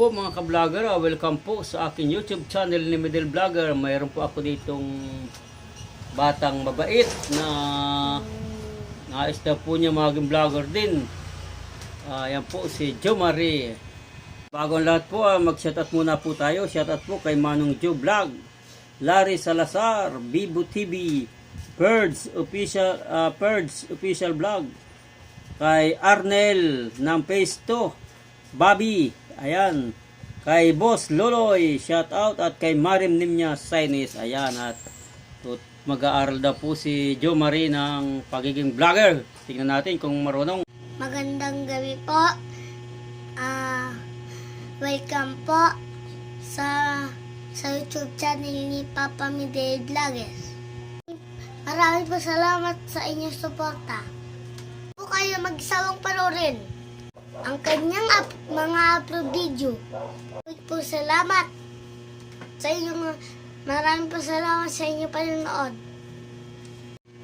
po mga ka-vlogger, Ah, welcome po sa aking YouTube channel ni Middle Vlogger. Mayroon po ako ditong batang mabait na nais na po niya maging vlogger din. Ah, yan po si Jo Marie. Bago ang lahat po, ah, mag-shoutout muna po tayo. Shoutout po kay Manong Joe Vlog, Larry Salazar, Bibo TV, Birds Official, ah, Birds Official Vlog, kay Arnel ng Phase 2, Bobby, ayan, kay Boss Loloy, shout out, at kay Marim Nimya Sainis, ayan, at mag-aaral daw po si Joe Marie ng pagiging vlogger. Tingnan natin kung marunong. Magandang gabi po. Ah, welcome po sa sa YouTube channel ni Papa Midel Vloggers. Maraming po salamat sa inyong suporta. Po kayo magsawang panoorin ang kanyang up- mga upload video. Po salamat sa inyong maraming po salamat sa inyong panonood.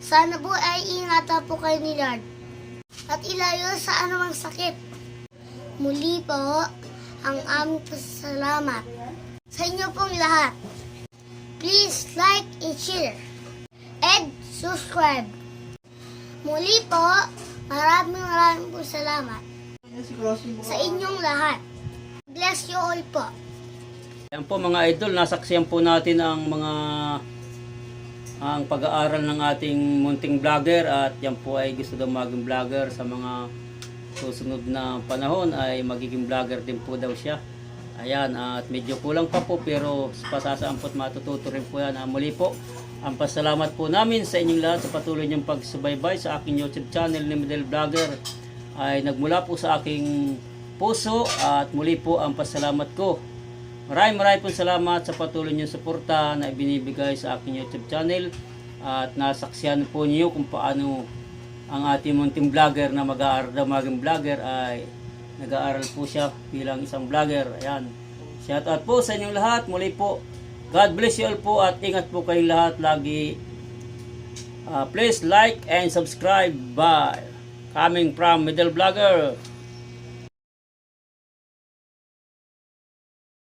Sana po ay ingatan po kayo ni Lord at ilayo sa anumang sakit. Muli po, ang aming pasalamat sa inyo pong lahat. Please like and share and subscribe. Muli po, maraming maraming po salamat sa inyong lahat. Bless you all po. Ayan po mga idol, nasaksiyan po natin ang mga ang pag-aaral ng ating munting vlogger at yan po ay gusto daw maging vlogger sa mga susunod na panahon ay magiging vlogger din po daw siya. Ayan, at medyo kulang pa po pero pasasaampot matututo rin po yan. Ah, muli po, ang pasalamat po namin sa inyong lahat sa patuloy niyong pagsubaybay sa aking YouTube channel ni Midel Vlogger ay nagmula po sa aking puso at muli po ang pasalamat ko Maraming maraming po salamat sa patuloy niyong suporta na ibinibigay sa aking YouTube channel at nasaksiyan po niyo kung paano ang ating munting vlogger na mag-aaral daw maging vlogger ay nag-aaral po siya bilang isang vlogger. Ayan. Shout out po sa inyong lahat. Muli po, God bless you all po at ingat po kayong lahat lagi. Ah, please like and subscribe by coming from Middle Vlogger.